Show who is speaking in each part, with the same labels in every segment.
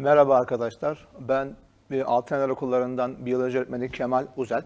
Speaker 1: Merhaba arkadaşlar. Ben e, Altıneler Okullarından biyoloji öğretmeni Kemal Uzel.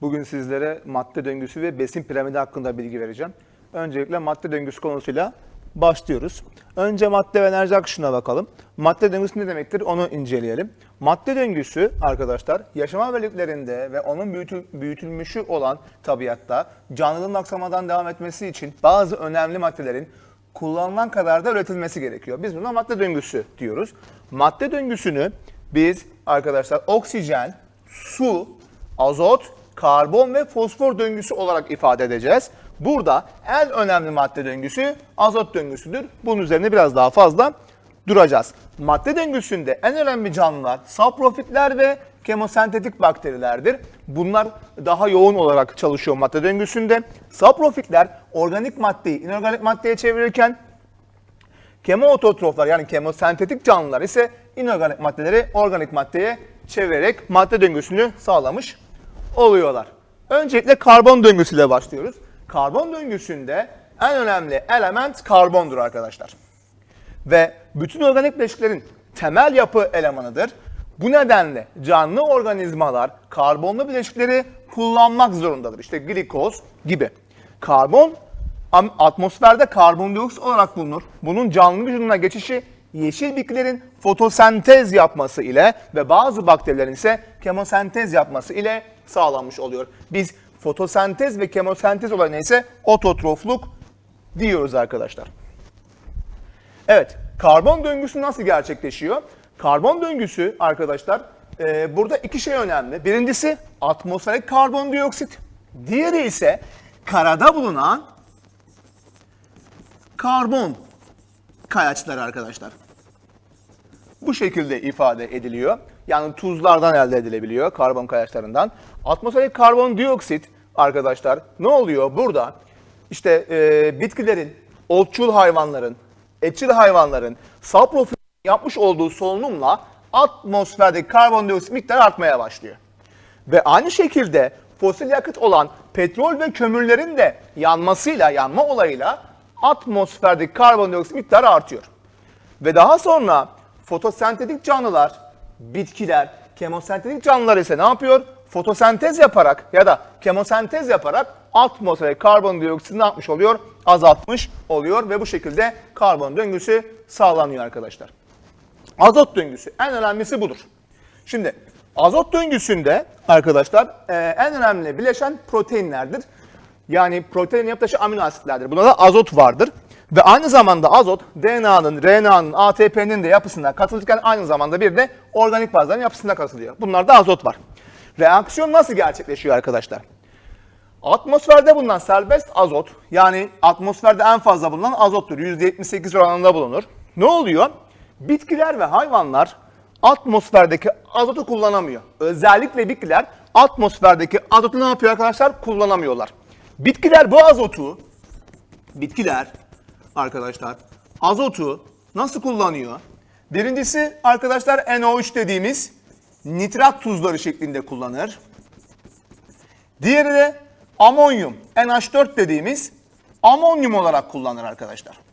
Speaker 1: Bugün sizlere madde döngüsü ve besin piramidi hakkında bilgi vereceğim. Öncelikle madde döngüsü konusuyla başlıyoruz. Önce madde ve enerji akışına bakalım. Madde döngüsü ne demektir onu inceleyelim. Madde döngüsü arkadaşlar yaşama bölüklerinde ve onun büyütül, büyütülmüşü olan tabiatta canlılığın aksamadan devam etmesi için bazı önemli maddelerin kullanılan kadar da üretilmesi gerekiyor. Biz buna madde döngüsü diyoruz. Madde döngüsünü biz arkadaşlar oksijen, su, azot, karbon ve fosfor döngüsü olarak ifade edeceğiz. Burada en önemli madde döngüsü azot döngüsüdür. Bunun üzerine biraz daha fazla duracağız. Madde döngüsünde en önemli canlılar saprofitler ve kemosentetik bakterilerdir. Bunlar daha yoğun olarak çalışıyor madde döngüsünde. Saprofitler organik maddeyi inorganik maddeye çevirirken Kemoototroflar yani kemosentetik canlılar ise inorganik maddeleri organik maddeye çevirerek madde döngüsünü sağlamış oluyorlar. Öncelikle karbon döngüsüyle başlıyoruz. Karbon döngüsünde en önemli element karbondur arkadaşlar. Ve bütün organik bileşiklerin temel yapı elemanıdır. Bu nedenle canlı organizmalar karbonlu bileşikleri kullanmak zorundadır. İşte glikoz gibi. Karbon atmosferde karbondioksit olarak bulunur. Bunun canlı vücuduna geçişi yeşil bitkilerin fotosentez yapması ile ve bazı bakterilerin ise kemosentez yapması ile sağlanmış oluyor. Biz fotosentez ve kemosentez olayına ise ototrofluk diyoruz arkadaşlar. Evet, karbon döngüsü nasıl gerçekleşiyor? Karbon döngüsü arkadaşlar, e, burada iki şey önemli. Birincisi atmosferik karbondioksit. Diğeri ise karada bulunan karbon kayaçları arkadaşlar. Bu şekilde ifade ediliyor. Yani tuzlardan elde edilebiliyor karbon kayaçlarından. Atmosferik karbondioksit arkadaşlar ne oluyor burada? İşte e, bitkilerin, otçul hayvanların, etçil hayvanların saprofil yapmış olduğu solunumla atmosferdeki karbondioksit miktarı artmaya başlıyor. Ve aynı şekilde fosil yakıt olan petrol ve kömürlerin de yanmasıyla, yanma olayıyla atmosferdeki karbondioksit miktarı artıyor. Ve daha sonra fotosentetik canlılar, bitkiler, kemosentetik canlılar ise ne yapıyor? Fotosentez yaparak ya da kemosentez yaparak atmosfere karbondioksit ne yapmış oluyor? Azaltmış oluyor ve bu şekilde karbon döngüsü sağlanıyor arkadaşlar. Azot döngüsü en önemlisi budur. Şimdi azot döngüsünde arkadaşlar e, en önemli bileşen proteinlerdir. Yani protein yapı taşı amino asitlerdir. Buna da azot vardır. Ve aynı zamanda azot DNA'nın, RNA'nın, ATP'nin de yapısına katılırken aynı zamanda bir de organik bazların yapısına katılıyor. Bunlarda azot var. Reaksiyon nasıl gerçekleşiyor arkadaşlar? Atmosferde bulunan serbest azot yani atmosferde en fazla bulunan azottur. %78 oranında bulunur. Ne oluyor? Bitkiler ve hayvanlar atmosferdeki azotu kullanamıyor. Özellikle bitkiler atmosferdeki azotu ne yapıyor arkadaşlar? Kullanamıyorlar. Bitkiler bu azotu, bitkiler arkadaşlar azotu nasıl kullanıyor? Birincisi arkadaşlar NO3 dediğimiz nitrat tuzları şeklinde kullanır. Diğeri de amonyum, NH4 dediğimiz amonyum olarak kullanır arkadaşlar.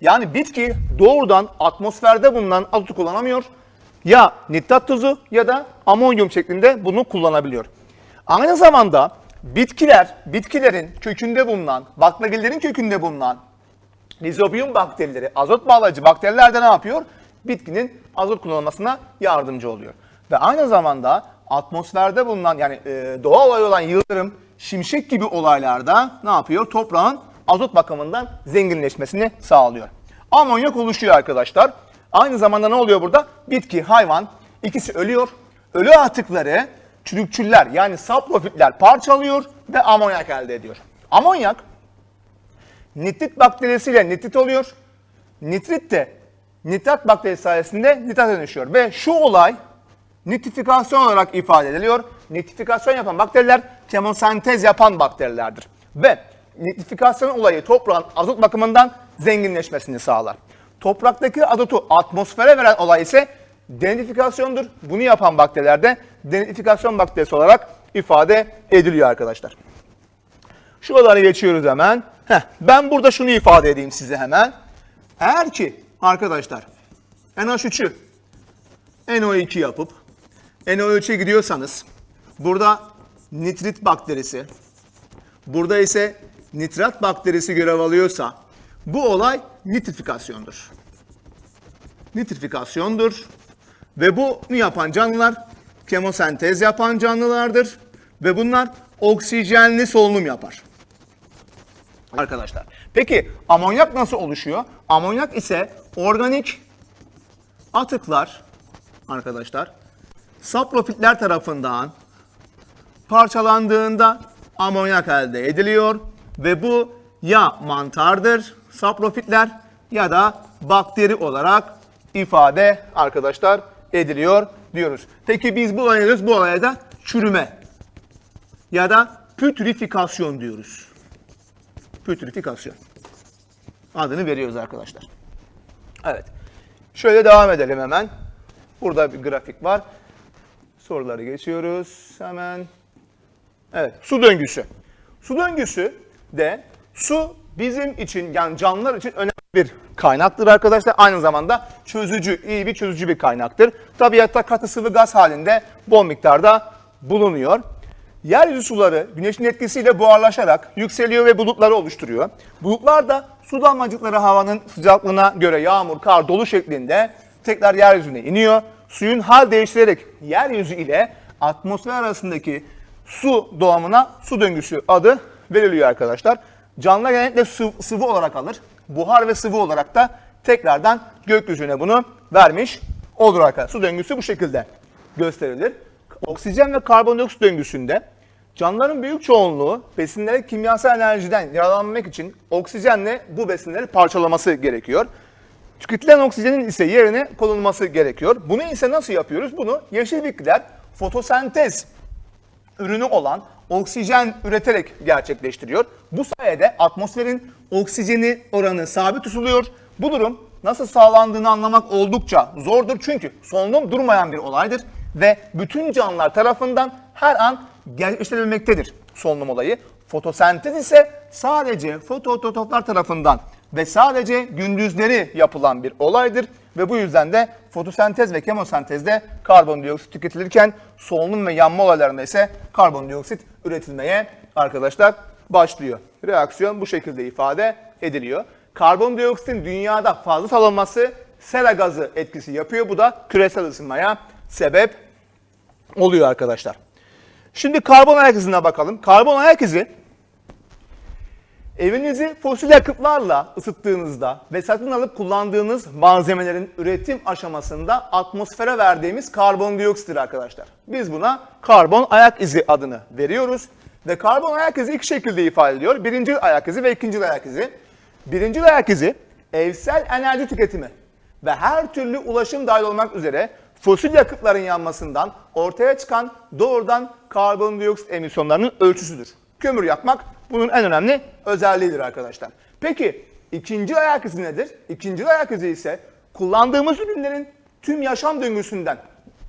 Speaker 1: Yani bitki doğrudan atmosferde bulunan azotu kullanamıyor. Ya nitrat tuzu ya da amonyum şeklinde bunu kullanabiliyor. Aynı zamanda bitkiler, bitkilerin kökünde bulunan, baklagillerin kökünde bulunan Rhizobium bakterileri, azot bağlayıcı bakteriler de ne yapıyor? Bitkinin azot kullanılmasına yardımcı oluyor. Ve aynı zamanda atmosferde bulunan yani e, doğal olay olan yıldırım, şimşek gibi olaylarda ne yapıyor? Toprağın azot bakımından zenginleşmesini sağlıyor. Amonyak oluşuyor arkadaşlar. Aynı zamanda ne oluyor burada? Bitki, hayvan ikisi ölüyor. Ölü atıkları çürükçüller yani saprofitler parçalıyor ve amonyak elde ediyor. Amonyak nitrit bakterisiyle nitrit oluyor. Nitrit de nitrat bakterisi sayesinde nitrata dönüşüyor. Ve şu olay nitrifikasyon olarak ifade ediliyor. Nitrifikasyon yapan bakteriler kemosentez yapan bakterilerdir. Ve nitrifikasyon olayı toprağın azot bakımından zenginleşmesini sağlar. Topraktaki azotu atmosfere veren olay ise denitrifikasyondur. Bunu yapan bakterilerde denitrifikasyon bakterisi olarak ifade ediliyor arkadaşlar. Şuraları geçiyoruz hemen. Heh, ben burada şunu ifade edeyim size hemen. Eğer ki arkadaşlar NH3'ü NO2 yapıp NO3'e gidiyorsanız burada nitrit bakterisi, burada ise nitrat bakterisi görev alıyorsa bu olay nitrifikasyondur. Nitrifikasyondur ve bunu yapan canlılar kemosentez yapan canlılardır ve bunlar oksijenli solunum yapar. Arkadaşlar. Peki amonyak nasıl oluşuyor? Amonyak ise organik atıklar arkadaşlar saprofitler tarafından parçalandığında amonyak elde ediliyor ve bu ya mantardır saprofitler ya da bakteri olarak ifade arkadaşlar ediliyor diyoruz. Peki biz bu olaya diyoruz? Bu olaya da çürüme ya da pütrifikasyon diyoruz. Pütrifikasyon. Adını veriyoruz arkadaşlar. Evet. Şöyle devam edelim hemen. Burada bir grafik var. Soruları geçiyoruz hemen. Evet, su döngüsü. Su döngüsü de su bizim için yani canlılar için önemli bir kaynaktır arkadaşlar. Aynı zamanda çözücü, iyi bir çözücü bir kaynaktır. Tabiatta katı sıvı gaz halinde bol miktarda bulunuyor. Yeryüzü suları güneşin etkisiyle buharlaşarak yükseliyor ve bulutları oluşturuyor. Bulutlar da su damlacıkları havanın sıcaklığına göre yağmur, kar, dolu şeklinde tekrar yeryüzüne iniyor. Suyun hal değiştirerek yeryüzü ile atmosfer arasındaki su doğumuna su döngüsü adı veriliyor arkadaşlar. Canlılar genellikle sıvı, sıvı olarak alır. Buhar ve sıvı olarak da tekrardan gökyüzüne bunu vermiş olur arkadaşlar. Su döngüsü bu şekilde gösterilir. Oksijen ve karbondioksit döngüsünde canlıların büyük çoğunluğu besinleri kimyasal enerjiden yararlanmak için oksijenle bu besinleri parçalaması gerekiyor. Tüketilen oksijenin ise yerine konulması gerekiyor. Bunu ise nasıl yapıyoruz? Bunu yeşil bitkiler fotosentez ürünü olan oksijen üreterek gerçekleştiriyor. Bu sayede atmosferin oksijeni oranı sabit tutuluyor. Bu durum nasıl sağlandığını anlamak oldukça zordur çünkü solunum durmayan bir olaydır ve bütün canlılar tarafından her an gerçekleştirilmektedir solunum olayı. Fotosentez ise sadece fototoplar tarafından ve sadece gündüzleri yapılan bir olaydır ve bu yüzden de fotosentez ve kemosentezde karbondioksit tüketilirken solunum ve yanma olaylarında ise karbondioksit üretilmeye arkadaşlar başlıyor. Reaksiyon bu şekilde ifade ediliyor. Karbondioksitin dünyada fazla salınması sera gazı etkisi yapıyor. Bu da küresel ısınmaya sebep oluyor arkadaşlar. Şimdi karbon ayak izine bakalım. Karbon ayak izi Evinizi fosil yakıtlarla ısıttığınızda ve satın alıp kullandığınız malzemelerin üretim aşamasında atmosfere verdiğimiz karbondioksittir arkadaşlar. Biz buna karbon ayak izi adını veriyoruz. Ve karbon ayak izi iki şekilde ifade ediyor. Birinci ayak izi ve ikinci ayak izi. Birinci ayak izi evsel enerji tüketimi ve her türlü ulaşım dahil olmak üzere fosil yakıtların yanmasından ortaya çıkan doğrudan karbondioksit emisyonlarının ölçüsüdür. Kömür yakmak bunun en önemli özelliğidir arkadaşlar. Peki ikinci ayak izi nedir? İkinci ayak izi ise kullandığımız ürünlerin tüm yaşam döngüsünden,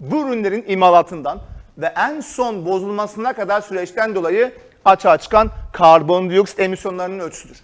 Speaker 1: bu ürünlerin imalatından ve en son bozulmasına kadar süreçten dolayı açığa çıkan karbondioksit emisyonlarının ölçüsüdür.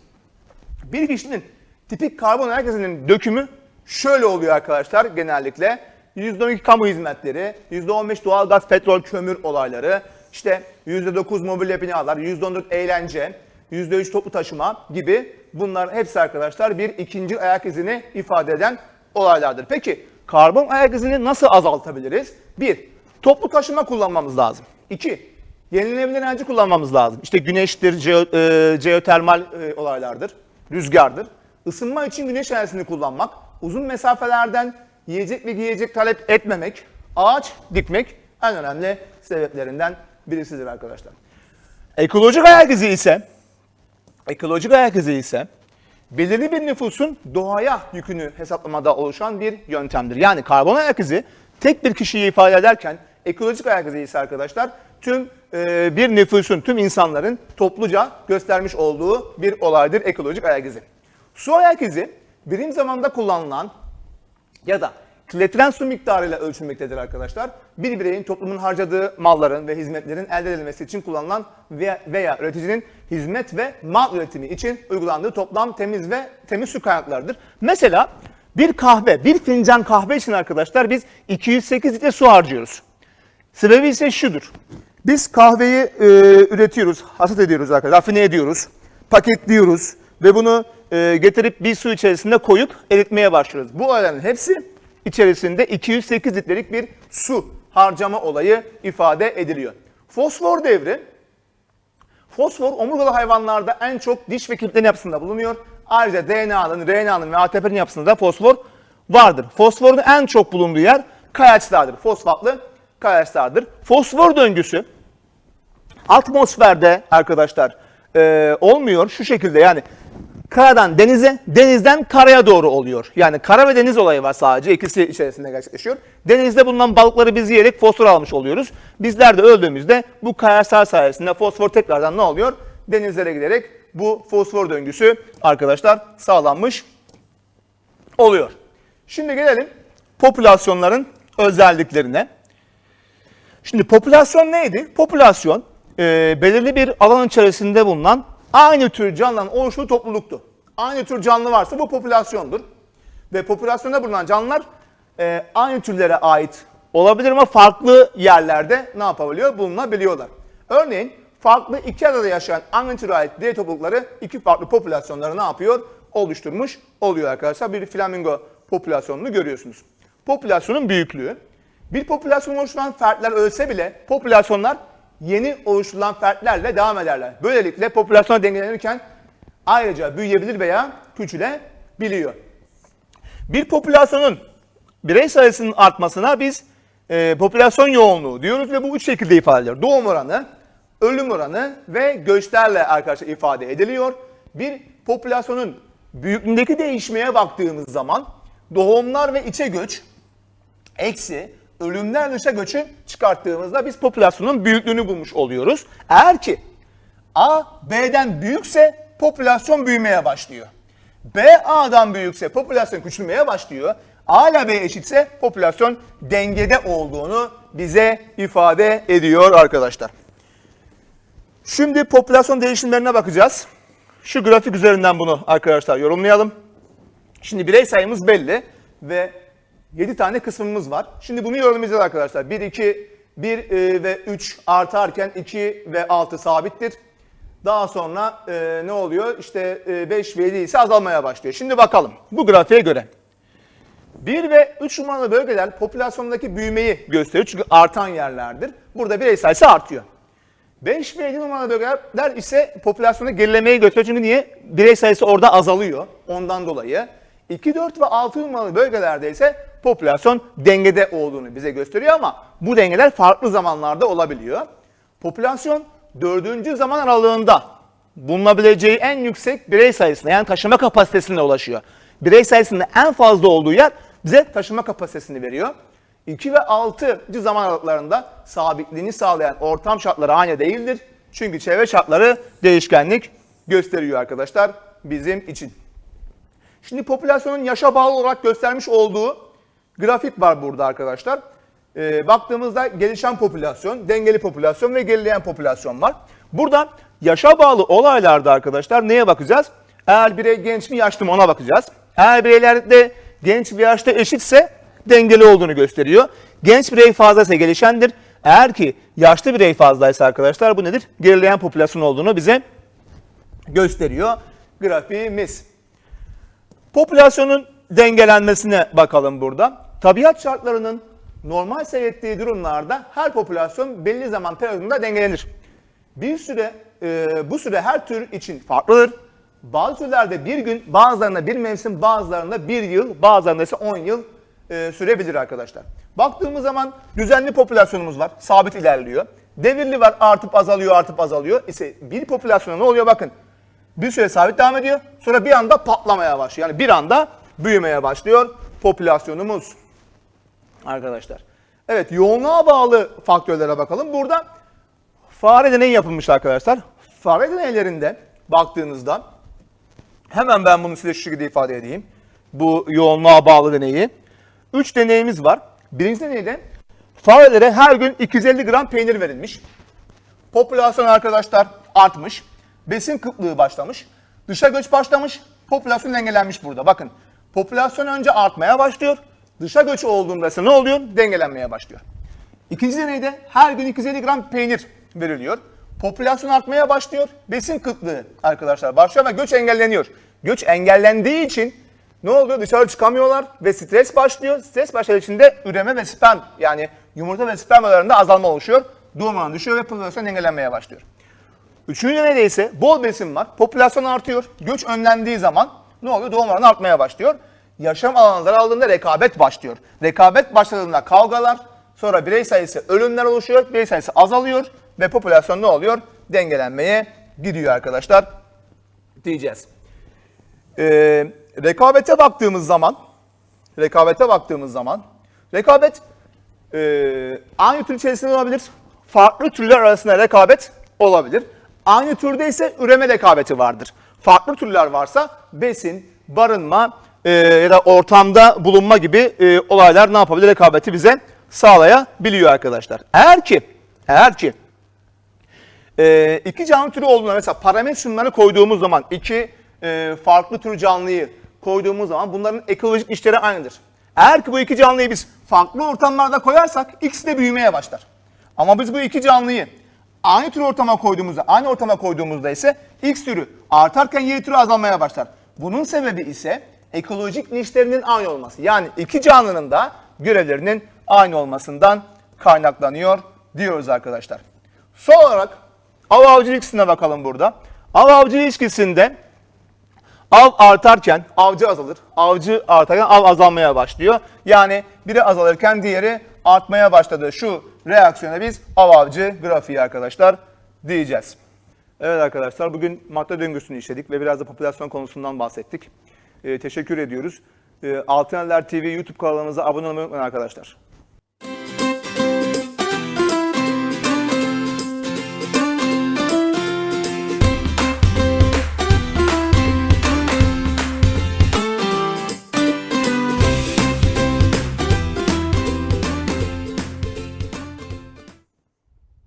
Speaker 1: Bir kişinin tipik karbon ayak izinin dökümü şöyle oluyor arkadaşlar genellikle. %12 kamu hizmetleri, %15 doğal gaz, petrol, kömür olayları, işte %9 mobilya binalar, %14 eğlence, %3 toplu taşıma gibi bunlar hepsi arkadaşlar bir ikinci ayak izini ifade eden olaylardır. Peki karbon ayak izini nasıl azaltabiliriz? Bir, toplu taşıma kullanmamız lazım. İki, yenilenebilir enerji kullanmamız lazım. İşte güneştir, jeo, e, jeotermal e, olaylardır, rüzgardır. Isınma için güneş enerjisini kullanmak, uzun mesafelerden yiyecek ve giyecek talep etmemek, ağaç dikmek en önemli sebeplerinden birisidir arkadaşlar. Ekolojik ayak izi ise ekolojik ayak izi ise belirli bir nüfusun doğaya yükünü hesaplamada oluşan bir yöntemdir. Yani karbon ayak izi tek bir kişiyi ifade ederken ekolojik ayak izi ise arkadaşlar tüm e, bir nüfusun, tüm insanların topluca göstermiş olduğu bir olaydır ekolojik ayak izi. Su ayak izi birim zamanda kullanılan ya da kirletilen su miktarıyla ölçülmektedir arkadaşlar. Bir bireyin toplumun harcadığı malların ve hizmetlerin elde edilmesi için kullanılan veya, veya üreticinin hizmet ve mal üretimi için uygulandığı toplam temiz ve temiz su kaynaklarıdır. Mesela Bir kahve, bir fincan kahve için arkadaşlar biz 208 litre su harcıyoruz. Sebebi ise şudur. Biz kahveyi e, üretiyoruz, hasat ediyoruz arkadaşlar, rafine ediyoruz, paketliyoruz ve bunu e, getirip bir su içerisinde koyup eritmeye başlıyoruz. Bu olayların hepsi içerisinde 208 litrelik bir su harcama olayı ifade ediliyor. Fosfor devri Fosfor omurgalı hayvanlarda en çok diş ve kemiklerin yapısında bulunuyor. Ayrıca DNA'nın, RNA'nın ve ATP'nin yapısında da fosfor vardır. Fosforun en çok bulunduğu yer kayaçlardır. Fosfatlı kayaçlardır. Fosfor döngüsü atmosferde arkadaşlar e, olmuyor şu şekilde yani karadan denize, denizden karaya doğru oluyor. Yani kara ve deniz olayı var sadece ikisi içerisinde gerçekleşiyor. Denizde bulunan balıkları biz yiyerek fosfor almış oluyoruz. Bizler de öldüğümüzde bu kayaçlar sayesinde fosfor tekrardan ne oluyor? Denizlere giderek bu fosfor döngüsü arkadaşlar sağlanmış oluyor. Şimdi gelelim popülasyonların özelliklerine. Şimdi popülasyon neydi? Popülasyon e, belirli bir alan içerisinde bulunan aynı tür canlıların oluştuğu topluluktu. Aynı tür canlı varsa bu popülasyondur. Ve popülasyonda bulunan canlılar e, aynı türlere ait olabilir ama farklı yerlerde ne yapabiliyor? Bulunabiliyorlar. Örneğin farklı iki adada yaşayan aynı türe ait diğer toplulukları iki farklı popülasyonları ne yapıyor? Oluşturmuş oluyor arkadaşlar. Bir flamingo popülasyonunu görüyorsunuz. Popülasyonun büyüklüğü. Bir popülasyon oluşturan fertler ölse bile popülasyonlar yeni oluşturulan fertlerle devam ederler. Böylelikle popülasyon dengelenirken ayrıca büyüyebilir veya küçülebiliyor. Bir popülasyonun birey sayısının artmasına biz e, popülasyon yoğunluğu diyoruz ve bu üç şekilde ifade edilir. Doğum oranı, ölüm oranı ve göçlerle arkadaşlar ifade ediliyor. Bir popülasyonun büyüklüğündeki değişmeye baktığımız zaman doğumlar ve içe göç eksi ölümler dışa göçü çıkarttığımızda biz popülasyonun büyüklüğünü bulmuş oluyoruz. Eğer ki A B'den büyükse popülasyon büyümeye başlıyor. B A'dan büyükse popülasyon küçülmeye başlıyor. A ile B eşitse popülasyon dengede olduğunu bize ifade ediyor arkadaşlar. Şimdi popülasyon değişimlerine bakacağız. Şu grafik üzerinden bunu arkadaşlar yorumlayalım. Şimdi birey sayımız belli ve 7 tane kısmımız var. Şimdi bunu yorumlayacağız arkadaşlar. 1, 2, 1 e, ve 3 artarken 2 ve 6 sabittir. Daha sonra e, ne oluyor? İşte e, 5 ve 7 ise azalmaya başlıyor. Şimdi bakalım bu grafiğe göre. 1 ve 3 numaralı bölgeler popülasyondaki büyümeyi gösteriyor. Çünkü artan yerlerdir. Burada birey sayısı artıyor. 5 ve 7 numaralı bölgeler ise popülasyonda gerilemeyi gösteriyor. Çünkü niye? Birey sayısı orada azalıyor. Ondan dolayı. 2, 4 ve 6 numaralı bölgelerde ise popülasyon dengede olduğunu bize gösteriyor ama bu dengeler farklı zamanlarda olabiliyor. Popülasyon 4. zaman aralığında bulunabileceği en yüksek birey sayısına yani taşıma kapasitesine ulaşıyor. Birey sayısının en fazla olduğu yer bize taşıma kapasitesini veriyor. 2 ve 6. zaman aralıklarında sabitliğini sağlayan ortam şartları aynı değildir. Çünkü çevre şartları değişkenlik gösteriyor arkadaşlar bizim için. Şimdi popülasyonun yaşa bağlı olarak göstermiş olduğu grafik var burada arkadaşlar. Ee, baktığımızda gelişen popülasyon, dengeli popülasyon ve gerileyen popülasyon var. Burada yaşa bağlı olaylarda arkadaşlar neye bakacağız? Eğer birey genç mi yaşlı mı ona bakacağız. Eğer bireylerde genç ve yaşlı eşitse dengeli olduğunu gösteriyor. Genç birey fazlaysa gelişendir. Eğer ki yaşlı birey fazlaysa arkadaşlar bu nedir? Gerileyen popülasyon olduğunu bize gösteriyor grafiğimiz. Popülasyonun dengelenmesine bakalım burada. Tabiat şartlarının normal seyrettiği durumlarda her popülasyon belli zaman periyodunda dengelenir. Bir süre, e, bu süre her tür için farklıdır. Bazı türlerde bir gün, bazılarında bir mevsim, bazılarında bir yıl, bazılarında ise 10 yıl e, sürebilir arkadaşlar. Baktığımız zaman düzenli popülasyonumuz var, sabit ilerliyor. Devirli var, artıp azalıyor, artıp azalıyor. İse bir popülasyona ne oluyor bakın. Bir süre sabit devam ediyor. Sonra bir anda patlamaya başlıyor. Yani bir anda büyümeye başlıyor popülasyonumuz. Arkadaşlar. Evet yoğunluğa bağlı faktörlere bakalım. Burada fare deneyi yapılmış arkadaşlar. Fare deneylerinde baktığınızda hemen ben bunu size şu şekilde ifade edeyim. Bu yoğunluğa bağlı deneyi. Üç deneyimiz var. Birinci deneyde farelere her gün 250 gram peynir verilmiş. Popülasyon arkadaşlar artmış. Besin kıtlığı başlamış. Dışa göç başlamış. Popülasyon dengelenmiş burada. Bakın Popülasyon önce artmaya başlıyor. Dışa göç olduğunda ise ne oluyor? Dengelenmeye başlıyor. İkinci deneyde her gün 250 gram peynir veriliyor. Popülasyon artmaya başlıyor. Besin kıtlığı arkadaşlar başlıyor ve göç engelleniyor. Göç engellendiği için ne oluyor? Dışarı çıkamıyorlar ve stres başlıyor. Stres başladığı için de üreme ve sperm yani yumurta ve sperm azalma oluşuyor. Doğum oranı düşüyor ve popülasyon dengelenmeye başlıyor. Üçüncü deneyde ise bol besin var. Popülasyon artıyor. Göç önlendiği zaman ne oluyor? Doğum oranı artmaya başlıyor. Yaşam alanı daraldığında rekabet başlıyor. Rekabet başladığında kavgalar, sonra birey sayısı ölümler oluşuyor, birey sayısı azalıyor ve popülasyon ne oluyor? Dengelenmeye gidiyor arkadaşlar diyeceğiz. Ee, rekabete baktığımız zaman, rekabete baktığımız zaman, rekabet e, aynı tür içerisinde olabilir, farklı türler arasında rekabet olabilir. Aynı türde ise üreme rekabeti vardır. Farklı türler varsa besin, barınma e, ya da ortamda bulunma gibi e, olaylar ne yapabilir? Rekabeti bize sağlayabiliyor arkadaşlar. Eğer ki, eğer ki e, iki canlı türü olduğunda mesela parametrumları koyduğumuz zaman iki e, farklı tür canlıyı koyduğumuz zaman bunların ekolojik işleri aynıdır. Eğer ki bu iki canlıyı biz farklı ortamlarda koyarsak ikisi de büyümeye başlar. Ama biz bu iki canlıyı aynı tür ortama koyduğumuzda, aynı ortama koyduğumuzda ise X türü artarken Y türü azalmaya başlar. Bunun sebebi ise ekolojik nişlerinin aynı olması. Yani iki canlının da görevlerinin aynı olmasından kaynaklanıyor diyoruz arkadaşlar. Son olarak av avcı ilişkisine bakalım burada. Av avcı ilişkisinde av artarken avcı azalır. Avcı artarken av azalmaya başlıyor. Yani biri azalırken diğeri artmaya başladı. Şu reaksiyona biz av avcı grafiği arkadaşlar diyeceğiz. Evet arkadaşlar bugün madde döngüsünü işledik ve biraz da popülasyon konusundan bahsettik. Ee, teşekkür ediyoruz. Ee, Altıneller TV YouTube kanalımıza abone olmayı unutmayın arkadaşlar.